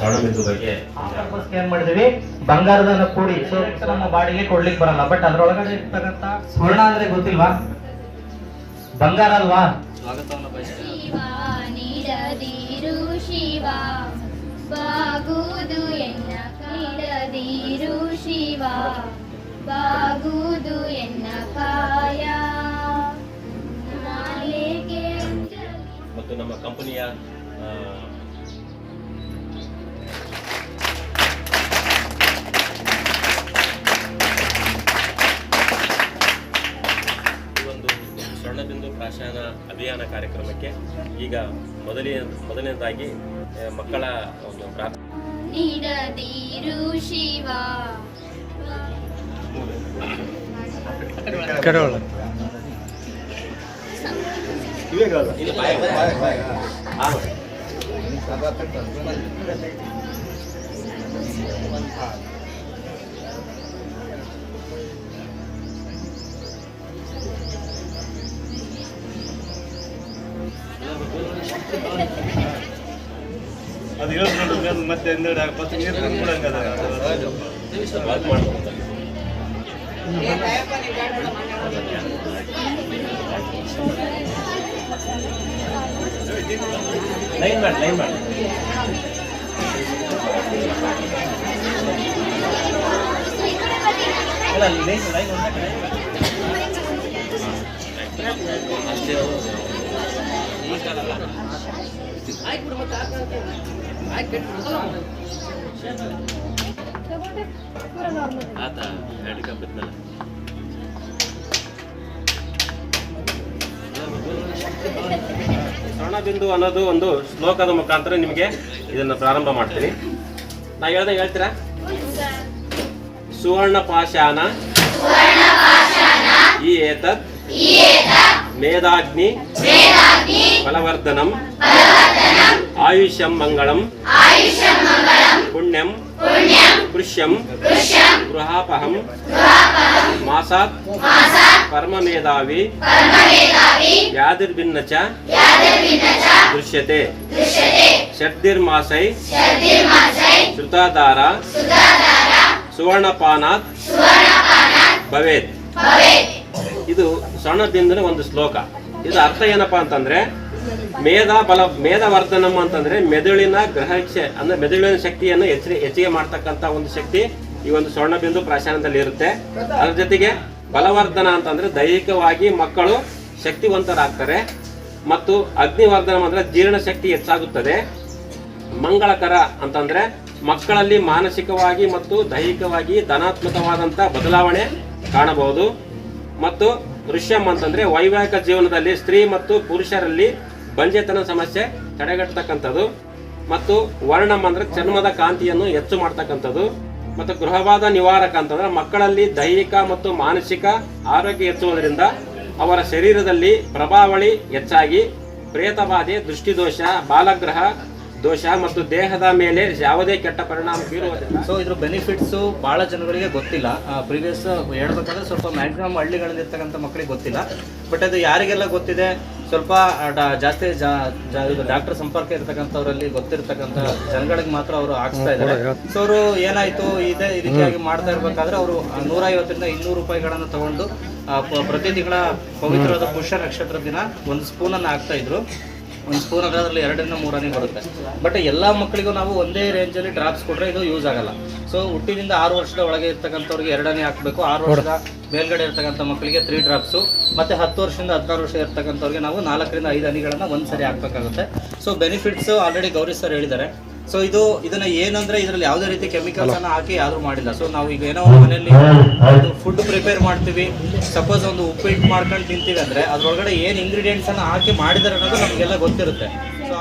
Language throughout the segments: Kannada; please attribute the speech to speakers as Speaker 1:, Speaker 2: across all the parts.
Speaker 1: ಪರ್ಪಸ್ಗೆ ಏನ್ ಮಾಡಿದೀವಿ ಬಂಗಾರದನ್ನ ಕೂಡಿ ಸೊ ನಮ್ಮ ಬಾಡಿಗೆ ಕೊಡ್ಲಿಕ್ಕೆ ಬರಲ್ಲ. ಬಟ್ ಅದ್ರೊಳಗಡೆ ಇರ್ತಕ್ಕಂತ ಸ್ವರ್ಣ ಅಂದ್ರೆ ಗೊತ್ತಿಲ್ವಾ? ಬಂಗಾರ ಅಲ್ವಾ?
Speaker 2: ಎನ್ನ ಶಿವ ಬಾಗುವುದು ಎನ್ನ
Speaker 3: ಈಗ ಮೊದಲೇ ಮೊದಲನೇದಾಗಿ ಆ, ಮಕ್ಕಳ ಒಂದು ಪ್ರಾರ್ಥನೆ.
Speaker 4: ಅದು ಹೇಳ್ಕೊಂಡು ಮತ್ತೆ ಹಿಂದೆಗಡೆ ಮತ್ತೆ ನೀರು ತಂದ್ಬಿಡಂಗದ
Speaker 3: ಲೈನ್ ಮಾಡಿ ಲೈನ್ ಮಾಡಿ. ಅಲ್ಲ ಲೈನ್ ಲೈನ್ ಒಂದೇ ಕಡೆ ಆತ ಹ್ಯಾಂಡಿಕ್ಯಾಪ್ ಇದ್ನಲ್ಲ. ಸ್ವರ್ಣಬಿಂದು ಅನ್ನೋದು ಒಂದು ಶ್ಲೋಕದ ಮುಖಾಂತರ ನಿಮಗೆ ಇದನ್ನು ಪ್ರಾರಂಭ ಮಾಡ್ತೀನಿ. ನಾ ಹೇಳ್ದೆ ಹೇಳ್ತೀರಾ? ಸುವರ್ಣ ಪಾಶಾನ ಈ ಏತತ್ मेधाग्नि बलवर्धनम आयुष्यम मंगलम पुण्यम पुष्यम गृहापहम मासा कर्म मेधावी व्याधिर्भिन्न दृश्यते। षर्मासै श्रुताधारा सुवर्णपाना भवे ಇದು ಸಣ್ಣದಿಂದಲೇ ಒಂದು ಶ್ಲೋಕ. ಇದು ಅರ್ಥ ಏನಪ್ಪ ಅಂತಂದ್ರೆ, ಮೇಧ ಬಲ, ಮೇಧವರ್ಧನಂ ಅಂತಂದ್ರೆ ಮೆದುಳಿನ ಗ್ರಹಕ್ಷೆ, ಅಂದ್ರೆ ಮೆದುಳಿನ ಶಕ್ತಿಯನ್ನು ಹೆಚ್ಚಿ ಹೆಚ್ಚಿಗೆ ಮಾಡ್ತಕ್ಕಂತ ಒಂದು ಶಕ್ತಿ ಈ ಒಂದು ಸ್ವರ್ಣಬಿಂದು ಪ್ರಾಶಾನದಲ್ಲಿ ಇರುತ್ತೆ. ಅದ್ರ ಜೊತೆಗೆ ಬಲವರ್ಧನ ಅಂತಂದ್ರೆ ದೈಹಿಕವಾಗಿ ಮಕ್ಕಳು ಶಕ್ತಿವಂತರಾಗ್ತಾರೆ. ಮತ್ತು ಅಗ್ನಿವರ್ಧನ ಅಂದ್ರೆ ಜೀರ್ಣಶಕ್ತಿ ಹೆಚ್ಚಾಗುತ್ತದೆ. ಮಂಗಳಕರ ಅಂತಂದ್ರೆ ಮಕ್ಕಳಲ್ಲಿ ಮಾನಸಿಕವಾಗಿ ಮತ್ತು ದೈಹಿಕವಾಗಿ ಧನಾತ್ಮಕವಾದಂಥ ಬದಲಾವಣೆ ಕಾಣಬಹುದು. ಮತ್ತು ಋಷ್ಯಂ ಅಂತಂದ್ರೆ ವೈವಾಹಿಕ ಜೀವನದಲ್ಲಿ ಸ್ತ್ರೀ ಮತ್ತು ಪುರುಷರಲ್ಲಿ ಬಂಜೆತನ ಸಮಸ್ಯೆ ತಡೆಗಟ್ಟತಕ್ಕಂಥದ್ದು ಮತ್ತು ವರ್ಣಂ ಅಂದ್ರೆ ಚರ್ಮದ ಕಾಂತಿಯನ್ನು ಹೆಚ್ಚು ಮಾಡ್ತಕ್ಕಂಥದ್ದು ಮತ್ತು ಗೃಹವಾದ ನಿವಾರಕ ಅಂತಂದ್ರೆ ಮಕ್ಕಳಲ್ಲಿ ದೈಹಿಕ ಮತ್ತು ಮಾನಸಿಕ ಆರೋಗ್ಯ ಹೆಚ್ಚುವುದರಿಂದ ಅವರ ಶರೀರದಲ್ಲಿ ಪ್ರಭಾವಳಿ ಹೆಚ್ಚಾಗಿ, ಪ್ರೇತಬಾಧೆ, ದೃಷ್ಟಿದೋಷ, ಬಾಲಗ್ರಹ ದೋಷ ಮತ್ತು ದೇಹದ ಮೇಲೆ ಯಾವುದೇ ಕೆಟ್ಟ ಪರಿಣಾಮ ಬೀರುವುದಿಲ್ಲ.
Speaker 1: ಸೊ ಇದ್ರ ಬೆನಿಫಿಟ್ಸ್ ಬಹಳ ಜನಗಳಿಗೆ ಗೊತ್ತಿಲ್ಲ. ಪ್ರೀವಿಯಸ್ ಹೇಳ್ಬೇಕಂದ್ರೆ ಸ್ವಲ್ಪ ಮ್ಯಾಕ್ಸಿಮಮ್ ಹಳ್ಳಿಗಳಲ್ಲಿ ಇರ್ತಕ್ಕಂಥ ಮಕ್ಕಳಿಗೆ ಗೊತ್ತಿಲ್ಲ. ಬಟ್ ಅದು ಯಾರಿಗೆಲ್ಲ ಗೊತ್ತಿದೆ? ಸ್ವಲ್ಪ ಡ- ಜಾಸ್ತಿ ಡಾಕ್ಟರ್ ಸಂಪರ್ಕ ಇರ್ತಕ್ಕಂಥವ್ರಲ್ಲಿ ಗೊತ್ತಿರ್ತಕ್ಕಂಥ ಜನಗಳಿಗೆ ಮಾತ್ರ ಅವರು ಹಾಕ್ಸ್ತಾ ಇದ್ದಾರೆ. ಸೊ ಅವರು ಏನಾಯ್ತು? ಇದೇ ಈ ರೀತಿಯಾಗಿ ಮಾಡ್ತಾ ಇರ್ಬೇಕಾದ್ರೆ ಅವರು ನೂರ ಐವತ್ತರಿಂದ ಇನ್ನೂರು ರೂಪಾಯಿಗಳನ್ನು ತಗೊಂಡು ಪ್ರತಿ ತಿಂಗಳ ಪವಿತ್ರವಾದ ಪುಷ್ಯ ನಕ್ಷತ್ರ ದಿನ ಒಂದು ಸ್ಪೂನನ್ನು ಹಾಕ್ತಾ ಇದ್ರು. ಒಂದು ಸ್ಪೂನ್ ಅದರಲ್ಲಿ ಎರಡರಿಂದ ಮೂರನೇ ಬರುತ್ತೆ. ಬಟ್ ಎಲ್ಲ ಮಕ್ಕಳಿಗೂ ನಾವು ಒಂದೇ ರೇಂಜಲ್ಲಿ ಡ್ರಾಪ್ಸ್ ಕೊಟ್ಟರೆ ಇದು ಯೂಸ್ ಆಗಲ್ಲ. ಸೊ ಹುಟ್ಟಿನಿಂದ ಆರು ವರ್ಷದ ಒಳಗೆ ಇರ್ತಕ್ಕಂಥವ್ರಿಗೆ ಎರಡನೇ ಹಾಕಬೇಕು. ಆರು ವರ್ಷದ ಮೇಲ್ಗಡೆ ಇರ್ತಕ್ಕಂಥ ಮಕ್ಕಳಿಗೆ ತ್ರೀ ಡ್ರಾಪ್ಸು ಮತ್ತು ಹತ್ತು ವರ್ಷದಿಂದ ಹದಿನಾರು ವರ್ಷ ಇರ್ತಕ್ಕಂಥವ್ರಿಗೆ ನಾವು ನಾಲ್ಕರಿಂದ ಐದು ಹನಿಗಳನ್ನು ಒಂದು ಸರಿ ಹಾಕಬೇಕಾಗುತ್ತೆ. So benefits already Gauri sir ಹೇಳಿದ್ದಾರೆ. ಸೊ ಇದು ಇದನ್ನ ಏನಂದ್ರೆ ಇದರಲ್ಲಿ ಯಾವುದೇ ರೀತಿ ಕೆಮಿಕಲ್ಸ್ ಅನ್ನ ಹಾಕಿ ಯಾರು ಮಾಡಿಲ್ಲ. ಸೊ ನಾವು ಈಗ ಏನೋ ಒಂದು ಮನೆಯಲ್ಲಿ ಫುಡ್ ಪ್ರಿಪೇರ್ ಮಾಡ್ತೀವಿ. ಸಪೋಸ್ ಒಂದು ಉಪ್ಪಿಟ್ಟು ಮಾಡ್ಕೊಂಡು ತಿಂತೀವಿ ಅಂದ್ರೆ ಅದ್ರೊಳಗಡೆ ಏನ್ ಇಂಗ್ರೀಡಿಯೆಂಟ್ಸ್ ಅನ್ನ ಹಾಕಿ ಮಾಡಿದಾರೆ ಅನ್ನೋದು ನಮಗೆಲ್ಲ ಗೊತ್ತಿರುತ್ತೆ. ಸೊ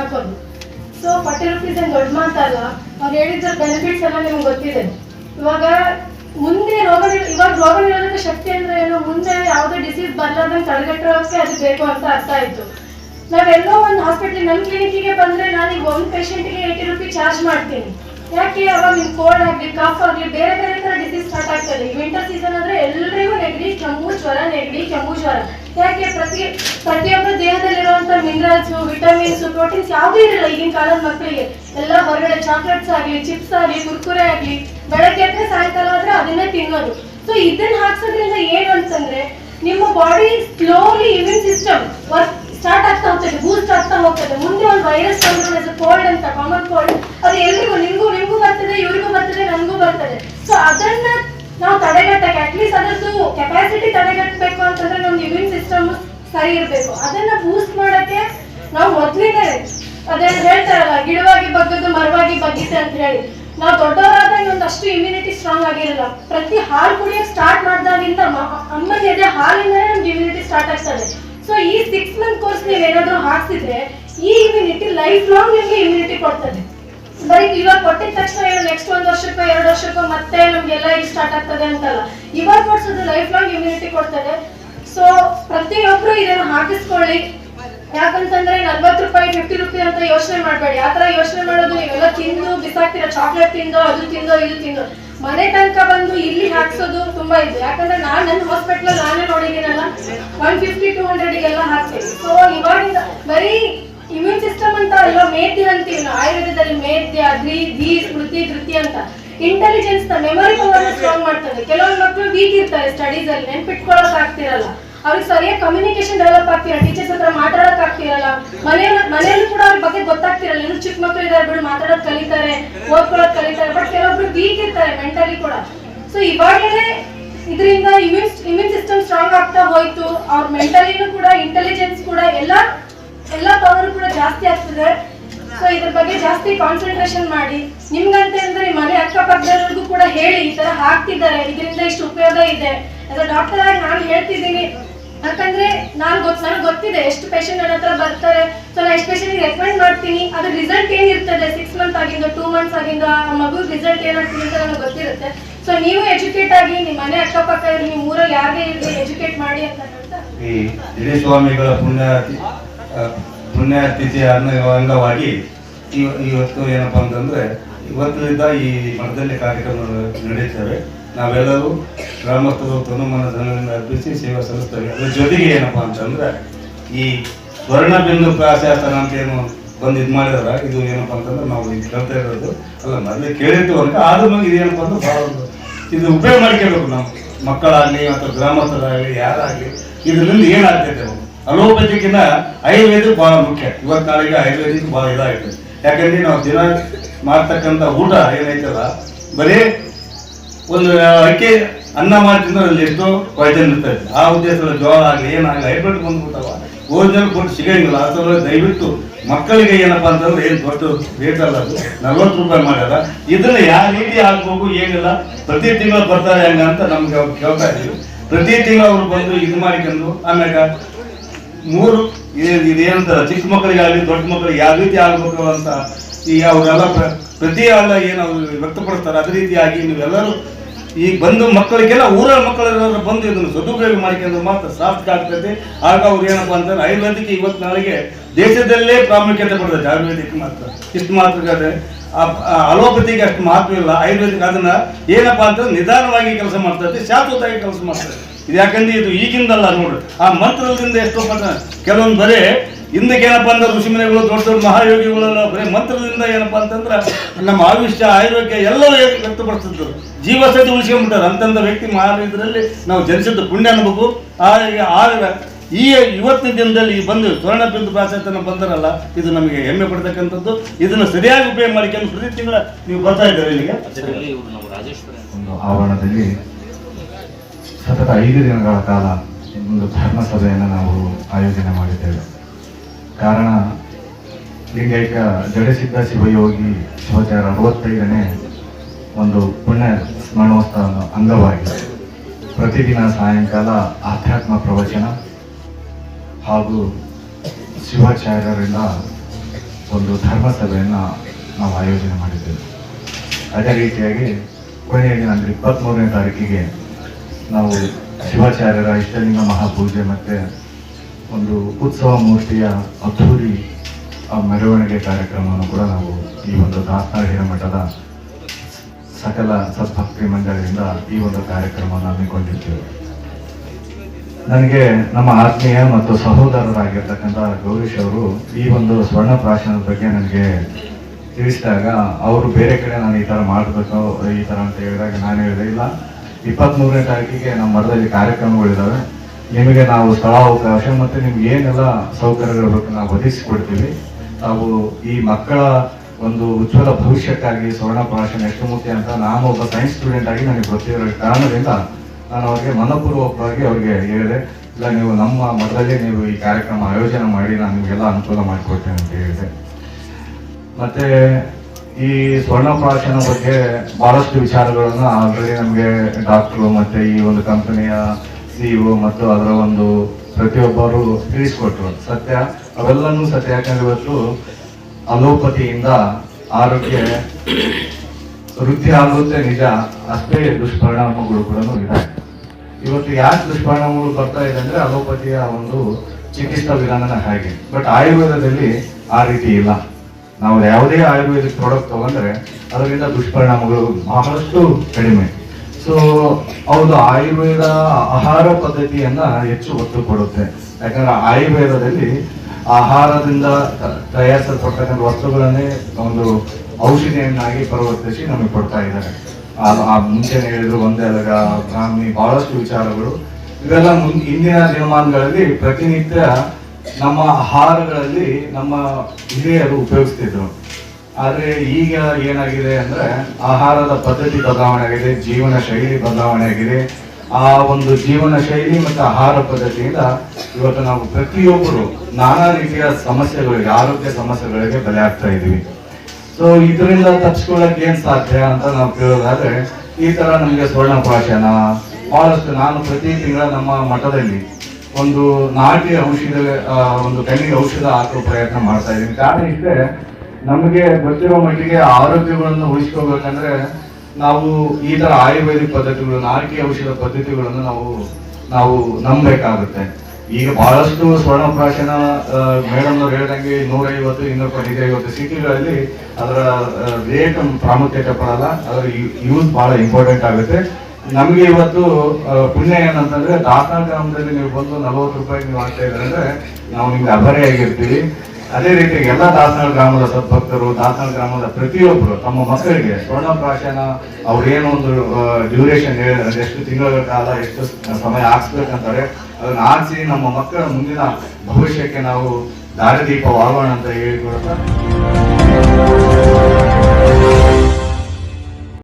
Speaker 5: ಹಾಕೋದು. ಸೊ ಫಾರ್ಟಿ ರುಪೀಸ್ ಏನು ದೊಡ್ಡ ಮಾತಲ್ಲ ಅವ್ರು ಹೇಳಿದ್ರ ಬೆನಿಫಿಟ್ಸ್ ಎಲ್ಲ ನಿಮ್ಗೆ ಗೊತ್ತಿದೆ. ಇವಾಗ ಮುಂದೆ ರೋಗ ಇವಾಗ ರೋಗ ನಿರೋಧಕ ಶಕ್ತಿ ಅಂದ್ರೆ ಏನು? ಮುಂದೆ ಯಾವುದೇ ಡಿಸೀಸ್ ಬರ್ಲಾರ್ದಂಗೆ ತಡೆಗಟ್ಟೋಕೆ ಅದು ಬೇಕು ಅಂತ ಅರ್ಥ ಆಯ್ತು. ನಾವೆಲ್ಲೋ ಒಂದು ಹಾಸ್ಪಿಟಲ್ ನಮ್ಮ ಕ್ಲಿನಿಕ್ಕಿಗೆ ಬಂದ್ರೆ ನಾನೀಗ ಒಂದು ಪೇಷಂಟ್ಗೆ ಏಯ್ಟಿ ರುಪಿ ಚಾರ್ಜ್ ಮಾಡ್ತೀನಿ. ಯಾಕೆ? ಅವಾಗ ನಿಮ್ ಕೋಲ್ಡ್ ಆಗ್ಲಿ ಕಾಫ್ ಆಗಲಿ, ಬೇರೆ ಬೇರೆ ತರ ಡಿಸೀಸ್ ಸ್ಟಾರ್ಟ್ ಆಗ್ತದೆ. ವಿಂಟರ್ ಸೀಸನ್ ಅಂದ್ರೆ ಎಲ್ರಿಗೂ ನೆಗಡಿ, ಕೆಮ್ಮು, ಜ್ವರ ಕೆಮ್ಮು, ಜ್ವರ. ಯಾಕೆ ಪ್ರತಿ ಪ್ರತಿಯೊಬ್ಬ ದೇಹದಲ್ಲಿರುವಂತ ಮಿನರಲ್ಸ್ ವಿಟಮಿನ್ಸ್ ಪ್ರೋಟೀನ್ಸ್ ಯಾವುದೂ ಇರಲ್ಲ ಈಗಿನ ಕಾಲದ ಮಕ್ಕಳಿಗೆ. ಎಲ್ಲ ಹೊರಗಡೆ ಚಾಕ್ಲೇಟ್ಸ್ ಆಗಲಿ ಚಿಪ್ಸ್ ಆಗಲಿ, ಕುರ್ಕುರೆ ಆಗಲಿ, ಬೆಳಗ್ಗೆ ಅಂದ್ರೆ ಸಾಯಂಕಾಲ ಆದ್ರೆ ಅದನ್ನೇ ತಿನ್ನೋದು. ಸೊ ಇದನ್ನ ಹಾಕ್ಸೋದ್ರಿಂದ ಏನು ಅಂತಂದ್ರೆ, ನಿಮ್ಮ body slowly immune system work start ಆಗ್ತಾ ಹೋಗ್ತದೆ ಬೂಸ್ಟ್ ಆಗ್ತಾ ಹೋಗ್ತದೆ. ಮುಂದೆ ಒಂದು ವೈರಸ್ ಬಂದ್ರೆ ಕೋಲ್ಡ್ ಅಂತ ಕಾಮನ್ ಕೋಲ್ಡ್ ಅದು ಎಲ್ರಿಗೂ, ನಿಮಗೂ ನಿಮಗೂ ಬರ್ತದೆ, ಇವ್ರಿಗೂ ಬರ್ತದೆ ನನಗೂ ಬರ್ತದೆ. ಸೊ ಅದನ್ನ ನಾವು ತಡೆಗಟ್ಟಕ್ಕೆ ಅಟ್ಲೀಸ್ಟ್ ಅದರದ್ದು ಕೆಪಾಸಿಟಿ ತಡೆಗಟ್ಟಬೇಕು ಅಂತಂದ್ರೆ ನಮ್ದು ಇಮ್ಯೂನ್ ಸಿಸ್ಟಮ್ ಸರಿ ಇರಬೇಕು. ಅದನ್ನ ಬೂಸ್ಟ್ ಮಾಡಕ್ಕೆ ನಾವು ಮೊದ್ಲಿಂದ ಅದೇ ಹೇಳ್ತಾರಲ್ಲ, ಗಿಡವಾಗಿ ಬಗ್ಗದ್ದು ಮರವಾಗಿ ಬಗ್ಗಿದೆ ಅಂತ ಹೇಳಿ. ನಾವು ದೊಡ್ಡವರಾದಾಗ ಒಂದಷ್ಟು ಇಮ್ಯುನಿಟಿ ಸ್ಟ್ರಾಂಗ್ ಆಗಿರಲ್ಲ. ಪ್ರತಿ ಹಾಲು ಕುಡಿಯೋಕೆ ಸ್ಟಾರ್ಟ್ ಮಾಡಿದಾಗಿಂದ ಅಮ್ಮನ ಎದೆ ಹಾಲಿಂದಲೇ ನಮ್ಗೆ ಇಮ್ಯುನಿಟಿ ಸ್ಟಾರ್ಟ್ ಆಗ್ತದೆ. ಸೊ ಈ ಸಿಕ್ಸ್ ಮಂತ್ ಕೋರ್ಸ್ ನೀವು ಏನಾದರೂ ಹಾಕ್ಸಿದ್ರೆ ಈ ಇಮ್ಯುನಿಟಿ ಲೈಫ್ ಲಾಂಗ್ ನಿಮಗೆ ಇಮ್ಯುನಿಟಿ ಕೊಡ್ತದೆ. ಬರೀ ಇವಾಗ ಕೊಟ್ಟಿದ ತಕ್ಷಣ ಏನು ನೆಕ್ಸ್ಟ್ ಒಂದ್ ವರ್ಷಕ್ಕೋ ಎರಡು ವರ್ಷಕ್ಕೋ ಮತ್ತೆ ನಮ್ಗೆಲ್ಲ ಇದು ಸ್ಟಾರ್ಟ್ ಆಗ್ತದೆ ಅಂತಲ್ಲ. ಇವಾಗ ಕೊಡ್ಸೋದು ಲೈಫ್ ಲಾಂಗ್ ಇಮ್ಯುನಿಟಿ ಕೊಡ್ತದೆ. ಸೊ ಪ್ರತಿಯೊಬ್ರು ಇದನ್ನ ಹಾಕಿಸ್ಕೊಳ್ಳಿ. ಯಾಕಂತಂದ್ರೆ ನಲ್ವತ್ತು ರೂಪಾಯಿ ಫಿಫ್ಟಿ ರುಪಿ ಅಂತ ಯೋಚನೆ ಮಾಡಬೇಡಿ. ಆ ತರ ಯೋಚನೆ ಮಾಡೋದು ನೀವೆಲ್ಲ ತಿಂದು, ಬಿಸಾಕ್ತೀರ. ಚಾಕ್ಲೇಟ್ ತಿಂದೋ, ಅದು ತಿಂದೋ, ಇದು ತಿಂದೋ. ಮನೆ ತನಕ ಬಂದು ಇಲ್ಲಿ ಹಾಕ್ಸೋದು ತುಂಬಾ ಇದೆ. ಯಾಕಂದ್ರೆ ನಾನ್ ನನ್ನ ಹಾಸ್ಪಿಟಲ್ ನಾನೇ ನೋಡಿದ್ದೀನಲ್ಲ ಒನ್ ಫಿಫ್ಟಿ ಟೂ ಹಂಡ್ರೆಡ್ ಎಲ್ಲ ಹಾಕ್ತೀನಿ. ಸೊ ಇವಾಗಿಂದ ಬರೀ ಇಮ್ಯೂನ್ ಮೇಧ್ಯ ಅಂತೀವಿ ನಾವು, ಆಯುರ್ವೇದದಲ್ಲಿ ಮೇಧ್ಯ ದ್ವಿ ಧೀ ಸ್ಮೃತಿ, ಧೃತಿ ಅಂತ. ಇಂಟೆಲಿಜೆನ್ಸ್ನ ಮೆಮೊರಿ ಪವರ್ ಸ್ಟ್ರಾಂಗ್ ಮಾಡ್ತದೆ. ಕೆಲವೊಂದು ಮಕ್ಕಳು ವೀಕ್ ಇರ್ತಾರೆ ಸ್ಟಡೀಸ್ ಅಲ್ಲಿ, ನೆನ್ಪಿಟ್ಕೊಳಕ್ ಆಗ್ತಿರಲ್ಲ. ಅವ್ರಿಗೆ ಸರಿಯಾಗಿ ಕಮ್ಯುನಿಕೇಶನ್ ಡೆವಲಪ್ ಆಗ್ತಿರಲ್ಲ ಟೀಚರ್ಸ್ ಹತ್ರ ಮಾತಾಡಕ್ ಆಗ್ತಿರಲ್ಲ. ಮನೆಯಲ್ಲಿ ಮನೆಯಲ್ಲೂ ಕೂಡ ಅವ್ರ ಬಗ್ಗೆ ಗೊತ್ತಾಗ್ತಿರಲ್ಲ. ಇನ್ನು ಚಿಕ್ಕ ಮಕ್ಕಳು ಇದಾರೆ ಬಿಡು, ಮಾತಾಡೋದ್ ಕಲಿತಾರೆ ಓದ್ಕೊಳ್ಳೋದ್ ಕಲಿತಾರೆ ಬಟ್ ಕೆಲವೊಬ್ರು ವೀಕ್ ಇರ್ತಾರೆ ಮೆಂಟಲಿ ಕೂಡ. ಸೊ ಇವಾಗಲೇ ಇದರಿಂದ ಇಮ್ಯೂನ್ ಇಮ್ಯೂನ್ ಸಿಸ್ಟಮ್ ಸ್ಟ್ರಾಂಗ್ ಆಗ್ತಾ ಹೋಯ್ತು. ಅವ್ರ ಮೆಂಟಲಿನೂ ಕೂಡ ಇಂಟೆಲಿಜೆನ್ಸ್ ಕೂಡ, ಎಲ್ಲ ಎಲ್ಲ ಪವರ್ ಕೂಡ ಜಾಸ್ತಿ ಆಗ್ತದೆ. ಸೊ ಇದ್ರ ಬಗ್ಗೆ ಜಾಸ್ತಿ ಕಾನ್ಸಂಟ್ರೇಷನ್ ಮಾಡಿ. ನಿಮ್ಗಂತ ಅಂದ್ರೆ ಮನೆ ಅಕ್ಕಪಕ್ಕದವ್ರಿಗೂ ಕೂಡ ಹೇಳಿ ಈ ತರ ಹಾಕ್ತಿದ್ದಾರೆ. ಇದರಿಂದ ಇಷ್ಟು ಉಪಯೋಗ ಇದೆ. ಡಾಕ್ಟರ್ ಆಗಿ ನಾನು ಹೇಳ್ತಿದ್ದೀನಿ. ಯಾಕಂದ್ರೆ ನಾನು ಗೊತ್ತು ನನಗೆ ಗೊತ್ತಿದೆ ಎಷ್ಟು ಪೇಷಂಟ್ ನನ್ನ ಹತ್ರ ಬರ್ತಾರೆ. ಸೊ ನಾನು ಎಷ್ಟು ಪೇಷಂಟ್ ರೆಕಮೆಂಡ್ ಮಾಡ್ತೀನಿ. ಅದ್ರ ರಿಸಲ್ಟ್ ಏನಿರ್ತದೆ? ಸಿಕ್ಸ್ ಮಂತ್ ಆಗಿಂದ ಟೂ ಮಂತ್ಸ್ ಆಗಿಂದ, ಆ ಮಗು ರಿಸಲ್ಟ್ ಏನಾಗ್ತದೆ ಅಂತ ನನಗೆ ಗೊತ್ತಿರುತ್ತೆ. ಸೊ ನೀವು ಎಜುಕೇಟ್ ಆಗಿ ನಿಮ್ಮ ಮನೆ ಅಕ್ಕಪಕ್ಕ ಇರಲಿ ನಿಮ್ಮ ಊರಲ್ಲಿ ಯಾರೇ ಇರಲಿ ಎಜುಕೇಟ್ ಮಾಡಿ ಅಂತ ಹೇಳ್ತಾ.
Speaker 6: ಸ್ವಾಮಿಗಳ ಪುಣ್ಯತಿ ಪುಣ್ಯತಿಥಿಯ ಅನ್ನ- ಅಂಗವಾಗಿ ಇವ- ಇವತ್ತು ಏನಪ್ಪ ಅಂತಂದ್ರೆ, ಇವತ್ತಿನಿಂದ ಈ ಮಠದಲ್ಲಿ ಕಾರ್ಯಕ್ರಮಗಳು ನಡೆಯುತ್ತವೆ ನಾವೆಲ್ಲರೂ ಗ್ರಾಮಸ್ಥರು, ತನುಮನ ಧನದಿಂದ ಅರ್ಪಿಸಿ ಸೇವೆ ಸಲ್ಲಿಸ್ತೇವೆ. ಅದ್ರ ಜೊತೆಗೆ ಏನಪ್ಪ ಅಂತಂದ್ರೆ, ಈ ಸ್ವರ್ಣ ಬಿಂದು ಪ್ರಾಶಾಸನ ಅಂತ ಏನು ಬಂದು ಇದು ಮಾಡಿದಾರ, ಇದು ಏನಪ್ಪ ಅಂತಂದ್ರೆ ನಾವು ಇದು ಕೇಳ್ತಾ ಇರೋದು. ಅಲ್ಲ, ಮೊದಲೇ ಕೇಳಿತ್ತು ಅಂತ ಆದ್ರೂ ಇದೇನಪ್ಪ ಅಂದ್ರೆ ಭಾಳ ಒಂದು ಇದು ಉಪಯೋಗ ಮಾಡ್ಕೋಬೇಕು ನಾವು. ಮಕ್ಕಳಾಗಲಿ ಅಥವಾ ಗ್ರಾಮಸ್ಥರಾಗಲಿ, ಯಾರಾಗಲಿ ಇದರಿಂದ ಏನಾಗ್ತೈತೆ ಅಲೋಪತಿಗಿನ ಆಯುರ್ವೇದಿಕ್ ಬಹಳ ಮುಖ್ಯ. ಇವತ್ತು ನಾಳೆಗೆ ಆಯುರ್ವೇದಿಕ್ ಬಹಳ ಇದಾಗಿದೆ ಯಾಕಂದ್ರೆ ನಾವು ದಿನ ಮಾಡ್ತಕ್ಕಂಥ ಊಟ ಏನೈತಲ್ಲ ಬರೀ ಒಂದು ಅಕ್ಕಿ ಅನ್ನ ಮಾಡಿ ಅಲ್ಲಿ ಎಷ್ಟೋ ಪಾಯ್ಸನ್ ಇರ್ತದೆ. ಆ ಉದ್ದೇಶದಲ್ಲಿ ಜೋಳ ಆಗಲಿ ಏನಾಗಲಿ ಹೈಬ್ರಿಡ್ ಬಂದ್ಬಿಟ್ಟವ. ಓರಿಜಿನಲ್ ಕೊಟ್ಟು ಸಿಗಂಗಿಲ್ಲ. ಅದರಲ್ಲಿ ದಯವಿಟ್ಟು ಮಕ್ಕಳಿಗೆ ಏನಪ್ಪ ಅಂತಂದ್ರೆ ಏನು ದೊಡ್ಡ ರೇಟ್ ಅದು. ನಲ್ವತ್ತು ರೂಪಾಯಿ ಮಾಡ್ಯಾರ. ಇದನ್ನ ಯಾವ ರೀತಿ ಹಾಕ್ಬೇಕು, ಏನಿಲ್ಲ. ಪ್ರತಿ ತಿಂಗಳು ಬರ್ತಾರೆ ಹಂಗ ಅಂತ ನಮ್ಗೆ ಅವ್ರು ಕೇಳ್ತಾ ಇದ್ದೀವಿ. ಪ್ರತಿ ತಿಂಗಳು ಅವ್ರು ಬಂದು ಇದು ಮಾಡಿಕೊಂಡು ಆಮ್ಯಾಗ ಮೂರು ಇದೇ- ಇದೇನಂತ ಚಿಕ್ಕ ಮಕ್ಕಳಿಗಾಗಲಿ, ದೊಡ್ಡ ಮಕ್ಕಳಿಗೆ ಯಾವ ರೀತಿ ಆಗಬೇಕು ಅಂತ ಈ ಅವರೆಲ್ಲ ಪ್ರ- ಪ್ರತಿ ಎಲ್ಲ ಏನು ವ್ಯಕ್ತಪಡಿಸ್ತಾರೆ, ಅದೇ ರೀತಿಯಾಗಿ ನೀವೆಲ್ಲರೂ ಈಗ ಬಂದು ಮಕ್ಕಳಿಗೆಲ್ಲ ಊರ ಮಕ್ಕಳೆಲ್ಲ ಬಂದು ಇದನ್ನು ಸದುಪಯೋಗ ಮಾಡ್ಕೊಂಡು ಮಾತ್ರ ಸಾರ್ಥಕ ಆಗ್ತದೆ. ಆಗ ಅವ್ರು ಏನಪ್ಪಾ ಅಂತಂದ್ರೆ ಆಯುರ್ವೇದಿಕ್ ಇವತ್ತು ನಾಳೆಗೆ ದೇಶದಲ್ಲೇ ಪ್ರಾಮುಖ್ಯತೆ ಪಡೆದಿದೆ ಆಯುರ್ವೇದಿಕ್ ಮಾತ್ರ. ಇಷ್ಟು ಮಾತ್ರ ಅಲೋಪತಿಗೆ ಅಷ್ಟು ಮಹತ್ವ ಇಲ್ಲ. ಆಯುರ್ವೇದಿಕ್ ಅದನ್ನ ಏನಪ್ಪಾ ಅಂತಂದ್ರೆ ನಿಧಾನವಾಗಿ ಕೆಲಸ ಮಾಡ್ತದೆ ಶಾಶ್ವತವಾಗಿ ಕೆಲಸ ಮಾಡ್ತದೆ ಇದು ಯಾಕಂದ್ರೆ ಇದು ಈಗಿಂದಲ್ಲ ನೋಡ್ರಿ. ಆ ಮಂತ್ರದಿಂದ ಎಷ್ಟೋ ಪದ. ಕೆಲವೊಂದು ಬರೇ ಹಿಂದಕ್ಕೆ ಏನಪ್ಪ ಅಂದ್ರೆ ಋಷಿಮನೆಗಳು ದೊಡ್ಡ ದೊಡ್ಡ ಮಹಾಯೋಗಿಗಳೆಲ್ಲ ಬರೀ ಮಂತ್ರದಿಂದ ಏನಪ್ಪಾ ಅಂತಂದ್ರೆ ನಮ್ಮ ಆಯುಷ್ಯ ಆರೋಗ್ಯ ಎಲ್ಲವೂ ವ್ಯಕ್ತಪಡಿಸಿದ್ರು ಜೀವಸತಿ ಉಳಿಸ್ಕೊಂಡ್ಬಿಟ್ಟಾರೆ. ಅಂತಂದ ವ್ಯಕ್ತಿ ಮಹಾರಾಜರಲ್ಲಿ ನಾವು ಜನಿಸಿದ್ದು ಪುಣ್ಯ ಅನ್ಬೇಕು. ಆ ಆಗ ಈ ಇವತ್ತಿನ ದಿನದಲ್ಲಿ ಈ ಬಂದು ಸ್ವರ್ಣ ಬಿಂದು ಪ್ರಾಶಸ್ತ್ಯನ ಬಂದರಲ್ಲ ಇದು ನಮಗೆ ಹೆಮ್ಮೆ ಪಡ್ತಕ್ಕಂಥದ್ದು. ಇದನ್ನು ಸರಿಯಾಗಿ ಉಪಯೋಗ ಮಾಡಿಕೊಂಡು ಪ್ರತಿ ತಿಂಗಳ ನೀವು ಬರ್ತಾ ಇದ್ದಾರೆ ಇಲ್ಲಿಗೆ?
Speaker 7: ಒಂದು ಆವರಣದಲ್ಲಿ ಸತತ ಐದು ದಿನಗಳ ಕಾಲ ಒಂದು ಧರ್ಮ ಸಭೆಯನ್ನು ನಾವು ಆಯೋಜನೆ ಮಾಡಿದ್ದೇವೆ. ಕಾರಣ ಲಿಂಗೈಕ ಜಡಸಿದ್ಧ ಶಿವಯೋಗಿ ಶಿವಾಚಾರ್ಯ ಅರವತ್ತೈದನೇ ಒಂದು ಪುಣ್ಯ ಸ್ಮರಣೋತ್ಸವದ ಅಂಗವಾಗಿ ಪ್ರತಿದಿನ ಸಾಯಂಕಾಲ ಆಧ್ಯಾತ್ಮ ಪ್ರವಚನ ಹಾಗೂ ಶಿವಾಚಾರ್ಯರಿಂದ ಒಂದು ಧರ್ಮ ಸಭೆಯನ್ನು ನಾವು ಆಯೋಜನೆ ಮಾಡಿದ್ದೇವೆ. ಅದೇ ರೀತಿಯಾಗಿ ಕೊನೆಯ ದಿನ ಅಂದರೆ ಇಪ್ಪತ್ತ್ಮೂರನೇ ತಾರೀಕಿಗೆ ನಾವು ಶಿವಾಚಾರ್ಯರ ಇಷ್ಟಲಿಂಗ ಮಹಾಪೂಜೆ ಮತ್ತು ಒಂದು ಉತ್ಸವ ಮೂರ್ತಿಯ ಅದ್ಧೂರಿ ಮೆರವಣಿಗೆ ಕಾರ್ಯಕ್ರಮವನ್ನು ಕೂಡ ನಾವು ಈ ಒಂದು ದಾಸ್ತಾರ ಹಿರೇಮಠದ ಸಕಲ ಸದ್ಭಕ್ತಿ ಮಂಡಳಿಯಿಂದ ಈ ಒಂದು ಕಾರ್ಯಕ್ರಮವನ್ನು ಹಮ್ಮಿಕೊಂಡಿದ್ದೇವೆ. ನನಗೆ ನಮ್ಮ ಆತ್ಮೀಯ ಮತ್ತು ಸಹೋದರರಾಗಿರ್ತಕ್ಕಂಥ ಗೌರೀಶ್ ಅವರು ಈ ಒಂದು ಸ್ವರ್ಣ ಪ್ರಾಶನದ ಬಗ್ಗೆ ನನಗೆ ತಿಳಿಸಿದಾಗ, ಅವರು ಬೇರೆ ಕಡೆ ನಾನು ಈ ಥರ ಮಾಡಬೇಕು, ಈ ಥರ ಅಂತ ಹೇಳಿದಾಗ ನಾನು ಹೇಳಿದೆ, ಇಲ್ಲ ಇಪ್ಪತ್ತ್ಮೂರನೇ ತಾರೀಕಿಗೆ ನಮ್ಮ ಮಠದಲ್ಲಿ ಕಾರ್ಯಕ್ರಮಗಳಿದ್ದಾವೆ ನಿಮಗೆ ನಾವು ಸ್ಥಳ ಅವಕಾಶ ಮತ್ತು ನಿಮ್ಗೆ ಏನೆಲ್ಲ ಸೌಕರ್ಯಗಳು ನಾವು ಒದಗಿಸಿಕೊಡ್ತೀವಿ. ತಾವು ಈ ಮಕ್ಕಳ ಒಂದು ಉಜ್ವಲ ಭವಿಷ್ಯಕ್ಕಾಗಿ ಸ್ವರ್ಣ ಪ್ರಾಶನ ಎಷ್ಟು ಮುಖ್ಯ ಅಂತ ನಾನು ಒಬ್ಬ ಸೈನ್ಸ್ ಸ್ಟೂಡೆಂಟ್ ಆಗಿ ನನಗೆ ಗೊತ್ತಿರೋ ಕಾರಣದಿಂದ ನಾನು ಅವ್ರಿಗೆ ಮನಪೂರ್ವಕವಾಗಿ ಅವ್ರಿಗೆ ಹೇಳಿದೆ, ಇಲ್ಲ, ನೀವು ನಮ್ಮ ಮಠದಲ್ಲಿ ನೀವು ಈ ಕಾರ್ಯಕ್ರಮ ಆಯೋಜನೆ ಮಾಡಿ, ನಾನು ನಿಮಗೆಲ್ಲ ಅನುಕೂಲ ಮಾಡಿಕೊಡ್ತೇನೆ ಅಂತ ಹೇಳಿದೆ. ಮತ್ತೆ ಈ ಸ್ವರ್ಣ ಪ್ರಾಶನ ಬಗ್ಗೆ ಭಾಳಷ್ಟು ವಿಚಾರಗಳನ್ನು ಆಲ್ರೆಡಿ ನಮಗೆ ಡಾಕ್ಟ್ರು ಮತ್ತೆ ಈ ಒಂದು ಕಂಪನಿಯ ಸಿಇಒ ಮತ್ತು ಅದರ ಒಂದು ಪ್ರತಿಯೊಬ್ಬರು ತಿಳಿಸ್ಕೊಟ್ರು. ಸತ್ಯ, ಅವೆಲ್ಲನೂ ಸತ್ಯ. ಯಾಕಂದ್ರೆ ಇವತ್ತು ಅಲೋಪತಿಯಿಂದ ಆರೋಗ್ಯ ವೃದ್ಧಿ ಆಗುತ್ತೆ ನಿಜ, ಅಷ್ಟೇ ದುಷ್ಪರಿಣಾಮಗಳು ಕೂಡ ಇದೆ. ಇವತ್ತು ಯಾಕೆ ದುಷ್ಪರಿಣಾಮಗಳು ಬರ್ತಾ ಇದೆ ಅಂದ್ರೆ ಅಲೋಪತಿಯ ಒಂದು ಚಿಕಿತ್ಸಾ ವಿಧಾನನ ಹಾಗೆ. ಬಟ್ ಆಯುರ್ವೇದದಲ್ಲಿ ಆ ರೀತಿ ಇಲ್ಲ. ನಾವು ಯಾವುದೇ ಆಯುರ್ವೇದಿಕ್ ಪ್ರಾಡಕ್ಟ್ ತಗೊಂಡ್ರೆ ಅದರಿಂದ ದುಷ್ಪರಿಣಾಮಗಳು ಬಹಳಷ್ಟು ಕಡಿಮೆ. ಸೊ ಹೌದು, ಆಯುರ್ವೇದ ಆಹಾರ ಪದ್ಧತಿಯನ್ನ ಹೆಚ್ಚು ಒತ್ತು ಕೊಡುತ್ತೆ. ಯಾಕಂದ್ರೆ ಆಯುರ್ವೇದದಲ್ಲಿ ಆಹಾರದಿಂದ ತಯಾರಿಸಲ್ಪಡ್ತಕ್ಕಂಥ ವಸ್ತುಗಳನ್ನೇ ಒಂದು ಔಷಧಿಯನ್ನಾಗಿ ಪರಿವರ್ತಿಸಿ ನಮಗೆ ಕೊಡ್ತಾ ಇದ್ದಾರೆ. ಆ- ಮುಂಚೆನೆ ಹೇಳಿದ್ರು ಒಂದೇ ಅಲಗ ಬ್ರಾಹ್ಮಿ ಬಹಳಷ್ಟು ವಿಚಾರಗಳು. ಇವೆಲ್ಲ ಮುನ್ ಇಂದಿನ ದಿನಮಾನಗಳಲ್ಲಿ ಪ್ರತಿನಿತ್ಯ ನಮ್ಮ ಆಹಾರಗಳಲ್ಲಿ ನಮ್ಮ ಹಿರಿಯರು ಉಪಯೋಗಿಸ್ತಿದ್ರು. ಆದರೆ ಈಗ ಏನಾಗಿದೆ ಅಂದ್ರೆ ಆಹಾರದ ಪದ್ಧತಿ ಬದಲಾವಣೆ ಆಗಿದೆ, ಜೀವನ ಶೈಲಿ ಬದಲಾವಣೆ ಆಗಿದೆ. ಆ ಒಂದು ಜೀವನ ಶೈಲಿ ಮತ್ತು ಆಹಾರ ಪದ್ಧತಿಯಿಂದ ಇವತ್ತು ನಾವು ಪ್ರತಿಯೊಬ್ಬರು ನಾನಾ ರೀತಿಯ ಸಮಸ್ಯೆಗಳಿಗೆ ಆರೋಗ್ಯ ಸಮಸ್ಯೆಗಳಿಗೆ ಬಲೆ ಆಗ್ತಾ ಇದೀವಿ ಸೊ ಇದರಿಂದ ತಪ್ಪಿಸ್ಕೊಳ್ಳಕ್ ಏನ್ ಸಾಧ್ಯ ಅಂತ ನಾವು ಕೇಳೋದಾದ್ರೆ, ಈ ತರ ನಮಗೆ ಸ್ವರ್ಣ ಪ್ರಾಶನ ಬಹಳಷ್ಟು ನಾನು ಪ್ರತಿ ತಿಂಗಳ ನಮ್ಮ ಮಠದಲ್ಲಿ ಒಂದು ನಾಟಿ ಔಷಧ ಒಂದು ಕಣ್ಣಿಗೆ ಔಷಧ ಹಾಕೋ ಪ್ರಯತ್ನ ಮಾಡ್ತಾ ಇದ್ದೀನಿ. ಕಾರಣ ಇಷ್ಟೇ, ನಮಗೆ ಗೊತ್ತಿರೋ ಮಟ್ಟಿಗೆ ಆರೋಗ್ಯಗಳನ್ನು ಉಳಿಸ್ಕೋಬೇಕಂದ್ರೆ ನಾವು ಈ ತರ ಆಯುರ್ವೇದಿಕ್ ಪದ್ಧತಿಗಳು, ನಾಟಿ ಔಷಧ ಪದ್ಧತಿಗಳನ್ನು ನಾವು ನಾವು ನಂಬಬೇಕಾಗುತ್ತೆ. ಈಗ ಬಹಳಷ್ಟು ಸ್ವರ್ಣ ಪ್ರಾಶನ ಮೇಡಮ್ ಅವ್ರು ಹೇಳ್ದಂಗೆ ನೂರೈವತ್ತು ಇನ್ನೂರು ಐವತ್ತು ಸಿಟಿಗಳಲ್ಲಿ ಅದರ ರೇಟ್ ಪ್ರಾಮುಖ್ಯತೆ ಕೊಡಲ್ಲ. ಅದರ ಯೂಸ್ ಬಹಳ ಇಂಪಾರ್ಟೆಂಟ್ ಆಗುತ್ತೆ. ನಮಗೆ ಇವತ್ತು ಪುಣ್ಯ ಏನಂತಂದ್ರೆ ದಾಸನ ಗ್ರಾಮದಲ್ಲಿ ನೀವು ಬಂದು ನಲವತ್ತು ರೂಪಾಯಿ ನೀವು ಆಗ್ತಾ ಇದ್ರೆ ನಾವು ನಿಮ್ಗೆ ಅಭಾರಿಯಾಗಿರ್ತೀವಿ ಅದೇ ರೀತಿ ಎಲ್ಲ ದಾಸನ ಗ್ರಾಮದ ಸದ್ಭಕ್ತರು ದಾಸನ ಗ್ರಾಮದ ಪ್ರತಿಯೊಬ್ಬರು ತಮ್ಮ ಮಕ್ಕಳಿಗೆ ಸ್ವರ್ಣ ಪ್ರಾಶನ ಅವ್ರೇನೋ ಒಂದು ಡ್ಯೂರೇಷನ್ ಎಷ್ಟು ತಿಂಗಳ ಕಾಲ, ಎಷ್ಟು ಸಮಯ ಹಾಕ್ಸ್ಬೇಕಂತಾರೆ, ಅದನ್ನ ಹಾಕ್ಸಿ ನಮ್ಮ ಮಕ್ಕಳ ಮುಂದಿನ ಭವಿಷ್ಯಕ್ಕೆ ನಾವು ದಾರಿದೀಪವಾಗೋಣ ಅಂತ ಹೇಳಿಕೊಡ್ತಾ